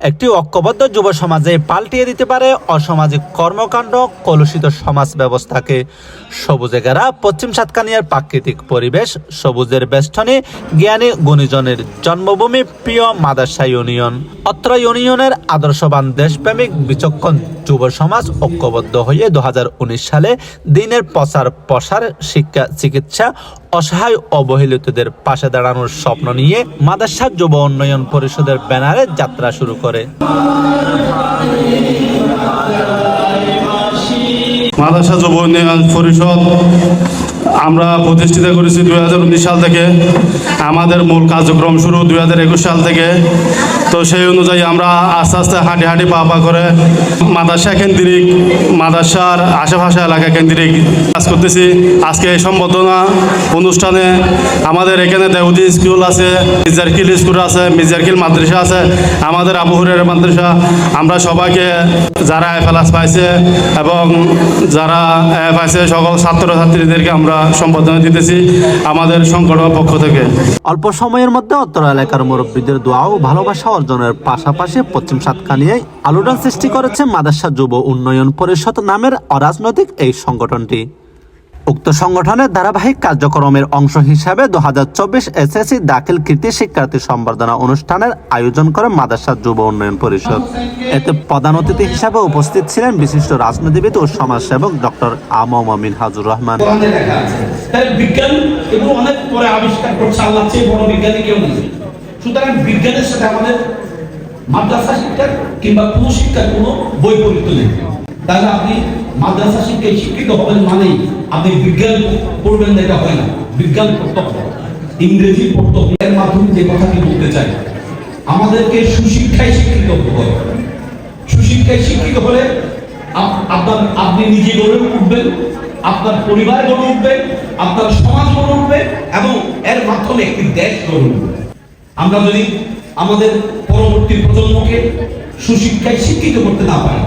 একটি ঐক্যবদ্ধ যুব সমাজে পাল্টিয়ে দিতে পারে অসামাজিক কর্মকাণ্ড, কলুষিত সমাজ ব্যবস্থাকে। সবুজে ঘেরা পশ্চিম সাতকানিয়ার প্রাকৃতিক পরিবেশ, সবুজের বেষ্টনে জ্ঞানী গুণীজনের জন্মভূমি প্রিয় মাদাসা ইউনিয়ন। অত্র ইউনিয়নের আদর্শবান দেশপ্রেমিক বিচক্ষণ যুব সমাজ ঐক্যবদ্ধ হয়ে দুহাজার উনিশ সালে দিনের প্রচার প্রসার, শিক্ষা, চিকিৎসা, অসহায় অবহেলিতদের পাশে দাঁড়ানোর স্বপ্ন নিয়ে মাদাসা যুব উন্নয়ন পরিষদের ব্যানারে যাত্রা শুরু করে। মাদ্রাসা যুব উন্নয়ন পরিষদ আমরা প্রতিষ্ঠিত করেছি দুই হাজার উনিশ সাল থেকে। আমাদের মূল কার্যক্রম শুরু দুই হাজার একুশ সাল থেকে। তো সেই অনুযায়ী আমরা আস্তে আস্তে হাঁটি হাঁটি পা পা করে মাদ্রাসা কেন্দ্রিক, মাদ্রাসার আশেপাশে এলাকা কেন্দ্রিক কাজ করতেছি। আজকে এই সম্বর্ধনা অনুষ্ঠানে আমাদের এখানে দেউদি স্কুল আছে মির্জারকিল স্কুল আছে মির্জারকিল মাদ্রাসা আছে, আমাদের আবুহুরের মাদ্রাসা। আমরা সবাইকে যারা এফএলএস পাইছে এবং যারা পাইছে সকল ছাত্রছাত্রীদেরকে আমরা সম্বর্ধনা দিতেছি আমাদের সংগঠনের পক্ষ থেকে। অল্প সময়ের মধ্যে অত্র এলাকার মুরব্বীদের দোয়া ও ভালোবাসা অর্জনের পাশাপাশি পশ্চিম সাতকানিয়ায় আলোড়ন সৃষ্টি করেছে মাদাসা যুব উন্নয়ন পরিষদ নামের অরাজনৈতিক এই সংগঠনটি। উক্ত সংগঠনের ধারাবাহিক কার্যক্রমের অংশ হিসাবে দু হাজার চব্বিশ এসএসসি দাখিল কৃতি শিক্ষার্থী সম্বর্ধনা অনুষ্ঠানের আয়োজন করে মাদাসা যুব উন্নয়ন পরিষদ। এতে প্রধান অতিথি হিসাবে উপস্থিত ছিলেন বিশিষ্ট রাজনীতিবিদ ও সমাজসেবক ডক্টর আমম হাজুর রহমান। বিজ্ঞান অনেক পরে আবিষ্কার করছে আল্লাহ বড় বিজ্ঞানী কেউ সুতরাং বিজ্ঞানের সাথে আমাদের মাদ্রাসা শিক্ষার কিংবা কোনো শিক্ষার কোনো বৈপরীত্য নেই। তাহলে আপনি মাদ্রাসা শিক্ষায় শিক্ষিত হবেন মানেই আপনি বিজ্ঞান পড়বেন না, এটা হয় না। বিজ্ঞান পড়তে হবে। ইংরেজি পড়তে হবে। এর মাধ্যমে যে কথাটি বলতে চাই, আমাদেরকে সুশিক্ষায় শিক্ষিত হতে হবে। সুশিক্ষায় শিক্ষিত হলে আপনার, আপনি নিজে গড়ে উঠবেন, আপনার পরিবার গড়ে উঠবে, আপনার সমাজ গড়ে উঠবে এবং এর মাধ্যমে একটি দেশ গড়ে উঠবে। আমরা যদি আমাদের পরবর্তী প্রজন্মকে সুশিক্ষায় শিক্ষিত করতে না পারি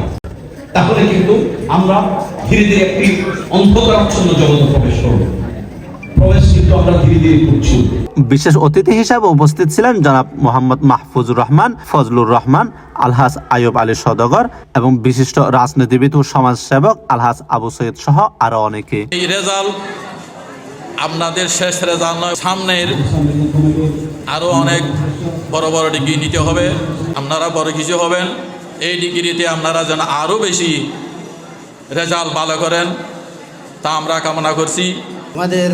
তাহলে কিন্তু আমরা ধীরে ধীরে একটি অন্ধকারাচ্ছন্ন জগতে প্রবেশ করব। প্রবেশ কিন্তু আমরা ধীরে ধীরে করছি। বিশেষ অতিথি হিসাবে উপস্থিত ছিলেন জনাব মোহাম্মদ মাহফুজুর রহমান ফজলুর রহমান আলহাজ আয়ুব আলী সদগর এবং বিশিষ্ট রাজনীতিবিদ ও সমাজসেবক আলহাস আবু সৈয়দ সহ আরও অনেকে। এই রেজাল্ট আপনাদের শেষ রেজাল্ট নয়, সামনের আরও অনেক বড় বড় ডিগ্রি নিতে হবে। আপনারা বড় কিছু হবেন। এই ডিগ্রিতে আপনারা যেন আরও বেশি রেজাল্ট ভালো করেন, তা আমরা কামনা করছি। আমাদের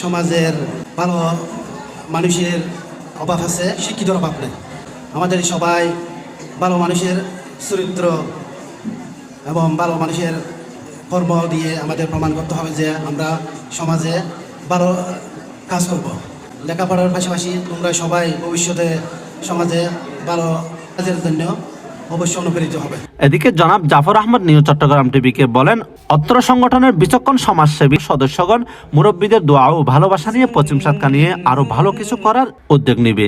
সমাজের ভালো মানুষের অভাব আছে, শিক্ষিতর অভাব নেই। আমাদের সবাই ভালো মানুষের চরিত্র এবং ভালো মানুষের কর্ম দিয়ে আমাদের প্রমাণ করতে হবে যে আমরা সমাজে ভালো কাজ করব। লেখাপড়ার পাশাপাশি তোমরা সবাই ভবিষ্যতে সমাজে ভালো কাজের জন্য অবশ্যই অনুপ্রেরিত হবে। এদিকে জনাব জাফর আহমদ নিউ চট্টগ্রাম টিভিকে বলেন, অত্র সংগঠনের বিচক্ষণ সমাজসেবী সদস্যগণ মুরব্বীদের দোয়া ও ভালোবাসা নিয়ে পশ্চিম সাতকা নিয়ে আরও ভালো কিছু করার উদ্যোগ নিবে।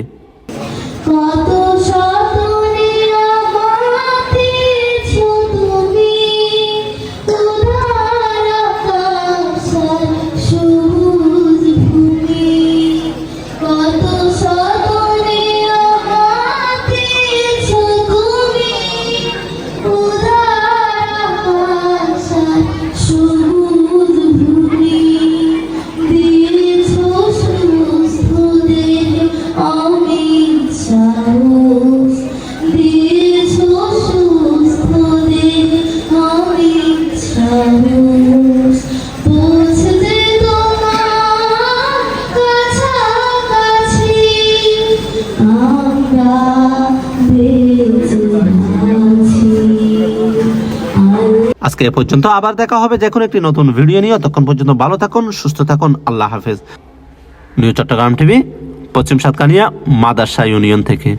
আজকে এ পর্যন্ত। আবার দেখা হবে যখন একটি নতুন ভিডিও নিয়ে। তখন পর্যন্ত ভালো থাকুন, সুস্থ থাকুন। আল্লাহ হাফেজ। নিউ চট্টগ্রাম টিভি, পশ্চিম সাতকানিয়া মাদাসা ইউনিয়ন থেকে।